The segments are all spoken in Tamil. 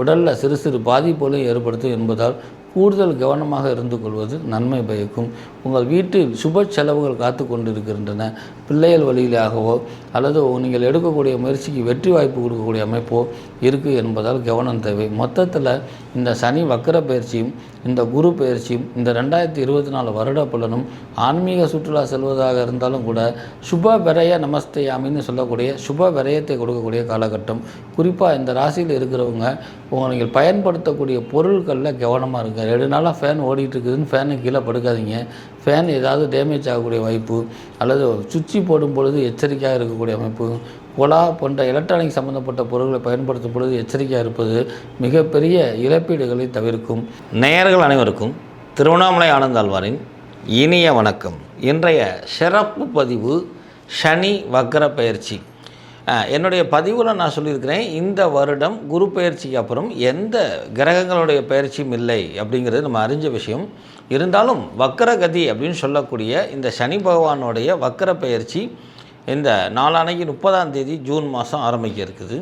உடலில் சிறு சிறு பாதிப்புகளையும் ஏற்படுத்தும் என்பதால் கூடுதல் கவனமாக இருந்து கொள்வது நன்மை பயக்கும். உங்கள் வீட்டில் சுப செலவுகள் காத்து கொண்டிருக்கின்றன. பிள்ளைகள் வழியிலாகவோ அல்லது நீங்கள் எடுக்கக்கூடிய முயற்சிக்கு வெற்றி வாய்ப்பு கொடுக்கக்கூடிய அமைப்போ இருக்குது என்பதால் கவனம் தேவை. மொத்தத்தில் இந்த சனி வக்கர பயிற்சியும் இந்த குரு பயிற்சியும் இந்த ரெண்டாயிரத்தி இருபத்தி நாலு வருட பலனும் ஆன்மீக சுற்றுலா செல்வதாக இருந்தாலும் கூட சுப விரய நமஸ்தையாமின்னு சொல்லக்கூடிய சுப விரயத்தை கொடுக்கக்கூடிய காலகட்டம். குறிப்பாக இந்த ராசியில் இருக்கிறவங்க உங்கள் நீங்கள் பயன்படுத்தக்கூடிய பொருட்களில் கவனமாக இருங்க. ரெண்டு நாளாக ஃபேன் ஓடிட்டு இருக்குதுன்னு ஃபேனு கீழே படுக்காதீங்க. ஃபேன் ஏதாவது டேமேஜ் ஆகக்கூடிய வாய்ப்பு அல்லது சுவிட்சு போடும் பொழுது எச்சரிக்கையாக இருக்கக்கூடிய அமைப்பு கொலா போன்ற எலக்ட்ரானிக் சம்மந்தப்பட்ட பொருட்களை பயன்படுத்தும் பொழுது எச்சரிக்கையாக இருப்பது மிகப்பெரிய இழப்பீடுகளை தவிர்க்கும். நேயர்கள் அனைவருக்கும் திருவண்ணாமலை ஆனந்தாழ்வாரின் இனிய வணக்கம். இன்றைய சிறப்பு பதிவு சனி வக்கர பயிற்சி. என்னுடைய பதிவில் நான் சொல்லியிருக்கிறேன் இந்த வருடம் குரு பயிற்சிக்கு அப்புறம் எந்த கிரகங்களுடைய பயிற்சியும் இல்லை அப்படிங்கிறது நம்ம அறிஞ்ச விஷயம். இருந்தாலும் வக்கரகதி அப்படின்னு சொல்லக்கூடிய இந்த சனி பகவானுடைய வக்கர பயிற்சி இந்த நாளானைக்கு முப்பதாம் தேதி ஜூன் மாதம் ஆரம்பிக்க இருக்குது.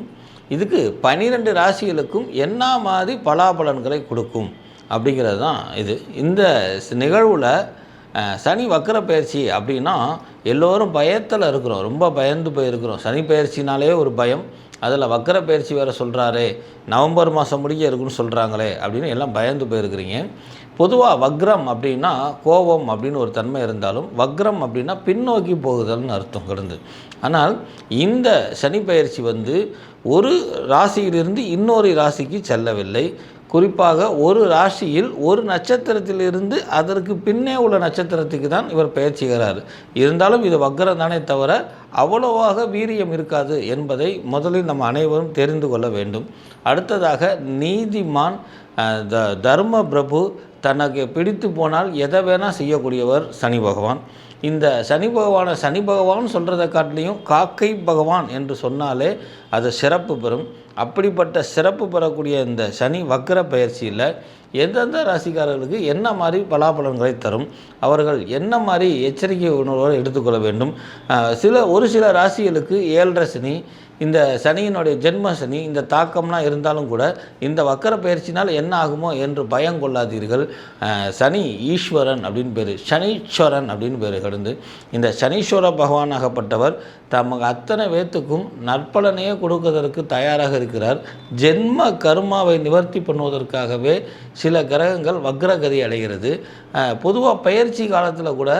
இதுக்கு பனிரெண்டு ராசிகளுக்கும் என்ன மாதிரி பலாபலன்களை கொடுக்கும் அப்படிங்கிறது தான் இது. இந்த நிகழ்வில் சனி வக்கர பயிற்சி அப்படின்னா எல்லோரும் பயத்தில் இருக்கிறோம். ரொம்ப பயந்து போயிருக்கிறோம். சனி பயிற்சினாலே ஒரு பயம். அதில் வக்கர பயிற்சி வேறு சொல்கிறாரே நவம்பர் மாதம் முடிக்க இருக்குன்னு சொல்கிறாங்களே அப்படின்னு எல்லாம் பயந்து போயிருக்கிறீங்க. பொதுவாக வக்ரம் அப்படின்னா கோபம் அப்படின்னு ஒரு தன்மை இருந்தாலும் வக்ரம் அப்படின்னா பின்னோக்கி போகுதல்னு அர்த்தம் கிடந்து ஆனால் இந்த சனி பயிற்சி வந்து ஒரு ராசியிலிருந்து இன்னொரு ராசிக்கு செல்லவில்லை. குறிப்பாக ஒரு ராசியில் ஒரு நட்சத்திரத்திலிருந்து அதற்கு பின்னே உள்ள நட்சத்திரத்துக்கு தான் இவர் பெயர்ச்சிகிறார். இருந்தாலும் இது வக்கரம் தானே தவிர அவ்வளவாக வீரியம் இருக்காது என்பதை முதலில் நம்ம அனைவரும் தெரிந்து கொள்ள வேண்டும். அடுத்ததாக நீதிமான் த தர்ம பிரபு தனக்கு பிடித்து போனால் எதை வேணால் செய்யக்கூடியவர் சனி பகவான். இந்த சனி பகவானை சனி பகவான் சொல்கிறத காட்டிலையும் காக்கை பகவான் என்று சொன்னாலே அது சிறப்பு பெறும். அப்படிப்பட்ட சிறப்பு பெறக்கூடிய இந்த சனி வக்கர பயிற்சியில் எந்தெந்த ராசிக்காரர்களுக்கு என்ன மாதிரி பலாபலன்களை தரும் அவர்கள் என்ன மாதிரி எச்சரிக்கை உணர்வோடு எடுத்துக்கொள்ள வேண்டும் சில ஒரு சில ராசிகளுக்கு ஏழரை சனி இந்த சனியினுடைய ஜென்ம சனி இந்த தாக்கம்லாம் இருந்தாலும் கூட இந்த வக்கர பயிற்சினால் என்ன ஆகுமோ என்று பயம் கொள்ளாதீர்கள். சனி ஈஸ்வரன் அப்படின்னு பேர் சனீஸ்வரன் அப்படின்னு பேர் கடந்து இந்த சனீஸ்வர பகவானாகப்பட்டவர் தமக்கு அத்தனை பேத்துக்கும் நற்பலனையே கொடுப்பதற்கு தயாராக இருக்கிறார். ஜென்ம கர்மாவை நிவர்த்தி பண்ணுவதற்காகவே சில கிரகங்கள் வக்ரகதி அடைகிறது. பொதுவாக பயிற்சி காலத்தில் கூட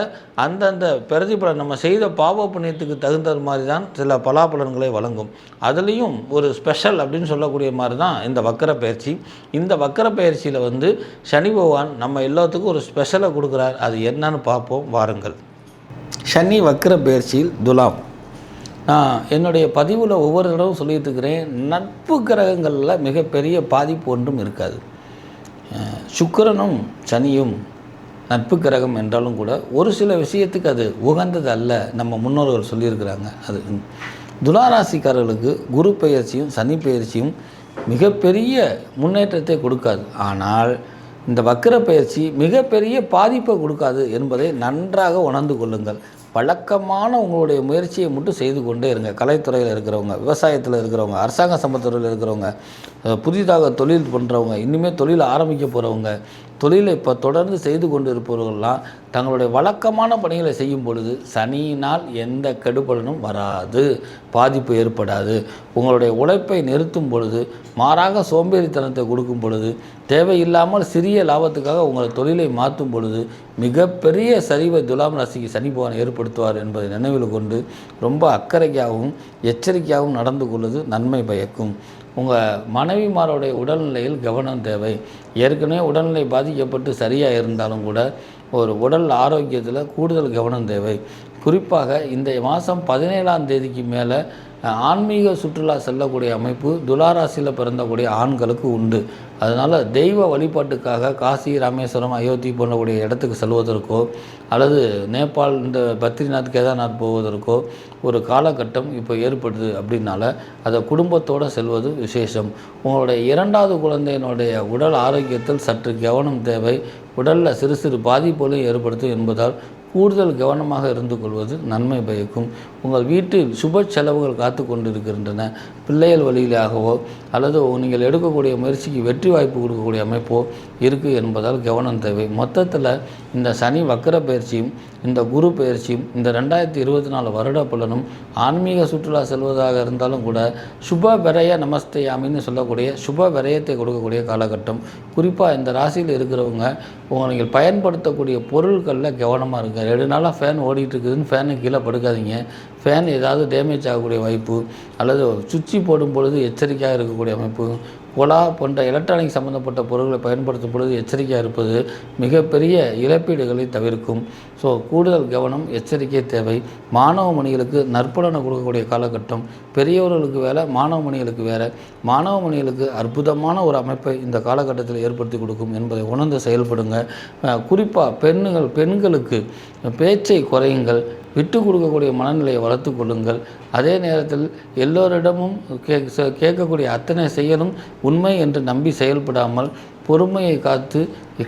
அந்தந்த பிரதிபலன் நம்ம செய்த பாவ புண்ணியத்துக்கு தகுந்த மாதிரி தான் சில பலாபலன்களை வழங்கும். அதுலேயும் ஒரு ஸ்பெஷல் அப்படின்னு சொல்லக்கூடிய மாதிரி தான் இந்த வக்கர பயிற்சி. இந்த வக்கர பயிற்சியில் வந்து சனி பகவான் நம்ம எல்லாத்துக்கும் ஒரு ஸ்பெஷலை கொடுக்குறார். அது என்னன்னு பார்ப்போம் வாருங்கள். சனி வக்கர பயிற்சியில் துலாம். நான் என்னுடைய பதிவில் ஒவ்வொரு தடவும் சொல்லிட்டு இருக்கிறேன். நட்பு கிரகங்களில் மிகப்பெரிய பாதிப்பு ஒன்றும் இருக்காது. சுக்கரனும் சுக்கிரனும் சனியும் நட்பு கிரகம் என்றாலும் கூட ஒரு சில விஷயத்துக்கு அது உகந்தது அல்ல நம்ம முன்னோர்கள் சொல்லியிருக்கிறாங்க. அது துளாராசிக்காரர்களுக்கு குரு பயிற்சியும் சனி பயிற்சியும் மிகப்பெரிய முன்னேற்றத்தை கொடுக்காது. ஆனால் இந்த வக்கர பயிற்சி மிகப்பெரிய பாதிப்பை கொடுக்காது என்பதை நன்றாக உணர்ந்து கொள்ளுங்கள். வழக்கமான உங்களுடைய முயற்சியை மட்டும் செய்து கொண்டே இருங்க. கலைத்துறையில் இருக்கிறவங்க விவசாயத்தில் இருக்கிறவங்க அரசாங்க சம்பத்துறையில் இருக்கிறவங்க புதிதாக தொழில் பண்ணுறவங்க இனிமேல் தொழில் ஆரம்பிக்க போகிறவங்க தொழிலை இப்போ தொடர்ந்து செய்து கொண்டு இருப்பவர்கள்லாம் தங்களுடைய வழக்கமான பணிகளை செய்யும் பொழுது சனியினால் எந்த கெடுபலனும் வராது பாதிப்பு ஏற்படாது. உங்களுடைய உழைப்பை நிறுத்தும் பொழுது மாறாக சோம்பேறித்தனத்தை கொடுக்கும் பொழுது தேவையில்லாமல் சிறிய லாபத்துக்காக உங்கள் தொழிலை மாற்றும் பொழுது மிகப்பெரிய சரிவை துலாம் ராசிக்கு சனி பகவான் ஏற்படுத்துவார் என்பதை நினைவில் கொண்டு ரொம்ப அக்கறைக்காகவும் எச்சரிக்கையாகவும் நடந்து கொள்வது நன்மை பயக்கும். உங்கள் மனைவிமாரோடைய உடல்நிலையில் கவனம் தேவை. ஏற்கனவே உடல்நிலை பாதிக்கப்பட்டு சரியாக இருந்தாலும் கூட ஒரு உடல் ஆரோக்கியத்தில் கூடுதல் கவனம் தேவை. குறிப்பாக இந்த மாதம் பதினேழாம் தேதிக்கு மேலே ஆன்மீக சுற்றுலா செல்லக்கூடிய அமைப்பு துளாராசியில் பிறந்தக்கூடிய ஆண்களுக்கு உண்டு. அதனால் தெய்வ வழிபாட்டுக்காக காசி ராமேஸ்வரம் அயோத்தி போன்றக்கூடிய இடத்துக்கு செல்வதற்கோ அல்லது நேபாள் இந்த பத்ரிநாத் கேதார்நாத் போவதற்கோ ஒரு காலகட்டம் இப்போ ஏற்படுது அப்படின்னால அதை குடும்பத்தோடு செல்வது விசேஷம். உங்களுடைய இரண்டாவது குழந்தையினுடைய உடல் ஆரோக்கியத்தில் சற்று கவனம் தேவை. உடலில் சிறு சிறு பாதிப்புகளையும் ஏற்படுத்தும் என்பதால் கூடுதல் கவனமாக இருந்து கொள்வது நன்மை பயக்கும். உங்கள் வீட்டில் சுப செலவுகள் காத்து கொண்டிருக்கின்றன. பிள்ளைகள் வழியிலாகவோ அல்லது நீங்கள் எடுக்கக்கூடிய முயற்சிக்கு வெற்றி வாய்ப்பு கொடுக்கக்கூடிய அமைப்போ இருக்குது என்பதால் கவனம் தேவை. மொத்தத்தில் இந்த சனி வக்கர பயிற்சியும் இந்த குரு பயிற்சியும் இந்த ரெண்டாயிரத்தி இருபத்தி நாலு வருட பலனும் ஆன்மீக சுற்றுலா செல்வதாக இருந்தாலும் கூட சுப விரய நமஸ்தேயாமின்னு சொல்லக்கூடிய சுப விரயத்தை கொடுக்கக்கூடிய காலகட்டம். குறிப்பாக இந்த ராசியில் இருக்கிறவங்க உங்கள் நீங்கள் பயன்படுத்தக்கூடிய பொருட்களில் கவனமாக இருங்க. ரெண்டு நாளாக ஃபேன் ஓடிட்டுருக்குதுன்னு இருக்குதுன்னு கீழே படுக்காதீங்க. ஃபேன் ஏதாவது டேமேஜ் ஆகக்கூடிய வாய்ப்பு அல்லது சுவிட்சு போடும் பொழுது எச்சரிக்கையாக இருக்கக்கூடிய அமைப்பு கொலா போன்ற எலக்ட்ரானிக் சம்மந்தப்பட்ட பொருட்களை பயன்படுத்தும் பொழுது எச்சரிக்கையாக இருப்பது மிகப்பெரிய இழப்பீடுகளை தவிர்க்கும். ஸோ கூடுதல் கவனம் எச்சரிக்கை தேவை. மாணவ மணிகளுக்கு நற்பலனை கொடுக்கக்கூடிய காலகட்டம். பெரியவர்களுக்கு வேலை மாணவ மணிகளுக்கு வேறு மாணவ மணிகளுக்கு அற்புதமான ஒரு அமைப்பை இந்த காலகட்டத்தில் ஏற்படுத்தி கொடுக்கும் என்பதை உணர்ந்து செயல்படுங்க. குறிப்பாக பெண்ணுகள் பெண்களுக்கு பேச்சை குறையுங்கள். விட்டு கொடுக்கக்கூடிய மனநிலையை வளர்த்து கொள்ளுங்கள். அதே நேரத்தில் எல்லோரிடமும் கே கேட்கக்கூடிய அத்தனை செயலும் உண்மை என்று நம்பி செயல்படாமல் பொறுமையை காத்து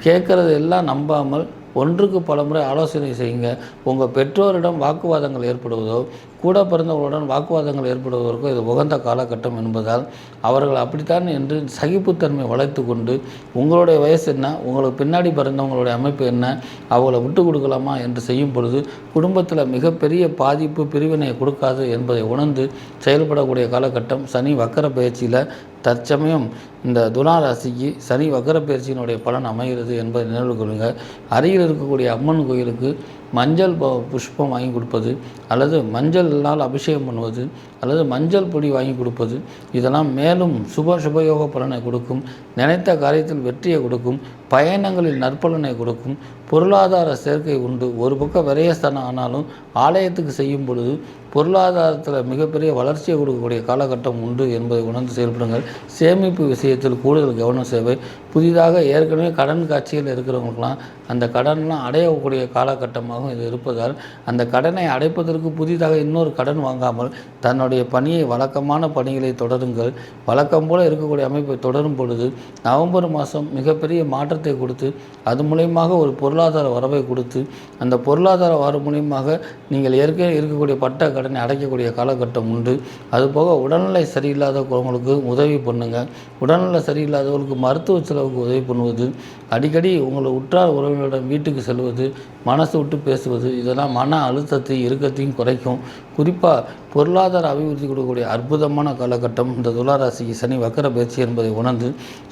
கேட்குறது எல்லாம் நம்பாமல் ஒன்றுக்கு பல முறை ஆலோசனை செய்யுங்க. உங்கள் பெற்றோரிடம் வாக்குவாதங்கள் ஏற்படுவதோ கூட பிறந்தவர்களுடன் வாக்குவாதங்கள் ஏற்படுவதற்கும் இது உகந்த காலகட்டம் என்பதால் அவர்கள் அப்படித்தான் என்று சகிப்புத்தன்மை வளர்த்து கொண்டு உங்களுடைய வயசு என்ன உங்களுக்கு பின்னாடி பிறந்தவங்களுடைய அமைப்பு என்ன அவங்கள விட்டு கொடுக்கலாமா என்று செய்யும் பொழுது குடும்பத்தில் மிகப்பெரிய பாதிப்பு பிரிவினை கொடுக்காது என்பதை உணர்ந்து செயல்படக்கூடிய காலகட்டம் சனி வக்கர பயிற்சியில் தற்சமயம் இந்த துலா ராசிக்கு சனி வக்கர பயிற்சியினுடைய பலன் அமைகிறது என்பதை நினைவு கொள்ளுங்கள் அருகில் இருக்கக்கூடிய அம்மன் கோயிலுக்கு மஞ்சள் புஷ்பம் வாங்கி கொடுப்பது அல்லது மஞ்சள்னால் அபிஷேகம் பண்ணுவது அல்லது மஞ்சள் பொடி வாங்கி கொடுப்பது இதெல்லாம் மேலும் சுப சுபயோக பலனை கொடுக்கும் நினைத்த காரியத்தில் வெற்றியை கொடுக்கும் பயணங்களில் நற்பலனை கொடுக்கும் பொருளாதார சேர்க்கை உண்டு. ஒரு பக்கம் விரயஸ்தானம் ஆனாலும் ஆலயத்துக்கு செய்யும் பொழுது பொருளாதாரத்தில் மிகப்பெரிய வளர்ச்சியை கொடுக்கக்கூடிய காலகட்டம் உண்டு என்பதை உணர்ந்து செயல்படுங்கள். சேமிப்பு விஷயத்தில் கூடுதல் கவனம் சேவை. புதிதாக ஏற்கனவே கடன் காட்சியில் இருக்கிறவங்களுக்கெல்லாம் அந்த கடன்லாம் அடையக்கூடிய காலகட்டமாகவும் இது இருப்பதால் அந்த கடனை அடைப்பதற்கு புதிதாக இன்னொரு கடன் வாங்காமல் தன்னுடைய பணியை வழக்கமான பணிகளை தொடருங்கள். வழக்கம் போல் இருக்கக்கூடிய அமைப்பை தொடரும் பொழுது நவம்பர் மாதம் மிகப்பெரிய மாற்றத்தை கொடுத்து அது மூலயமாக ஒரு பொருளாதார வரவை கொடுத்து அந்த பொருளாதார வரவு மூலியமாக நீங்கள் ஏற்கனவே இருக்கக்கூடிய பட்ட கடனை அடைக்கக்கூடிய காலகட்டம் உண்டு. அதுபோக உடல்நிலை சரியில்லாதவங்களுக்கு உதவி பண்ணுங்கள் உடல்நிலை சரியில்லாதவர்களுக்கு மருத்துவ செலவுக்கு உதவி பண்ணுவது அடிக்கடி உங்களை உற்றார் உறவினரிடம் வீட்டுக்கு செல்வது மனசு விட்டு பேசுவது இதெல்லாம் மன அழுத்தத்தை இறுக்கத்தையும் குறைக்கும். குறிப்பாக பொருளாதார அபிவிருத்தி கொடுக்கக்கூடிய அற்புதமான காலகட்டம். இந்த துளாராசிக்கு சனி வக்கர பயிற்சி என்பதை உணர்ந்து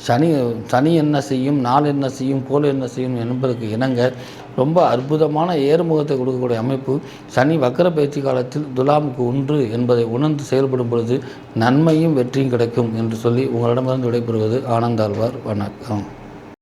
சனி சனி என்ன செய்யும் நாள் என்ன செய்யும் கோல் என்ன செய்யும் என்பதற்கு இணங்க ரொம்ப அற்புதமான ஏறுமுகத்தை கொடுக்கக்கூடிய அமைப்பு சனி வக்கர பயிற்சி காலத்தில் துலாமுக்கு ஒன்று என்பதை உணர்ந்து செயல்படும் பொழுது நன்மையும் வெற்றியும் கிடைக்கும் என்று சொல்லி உங்களிடமிருந்து விடைபெறுவது ஆனந்தாழ்வார். வணக்கம்.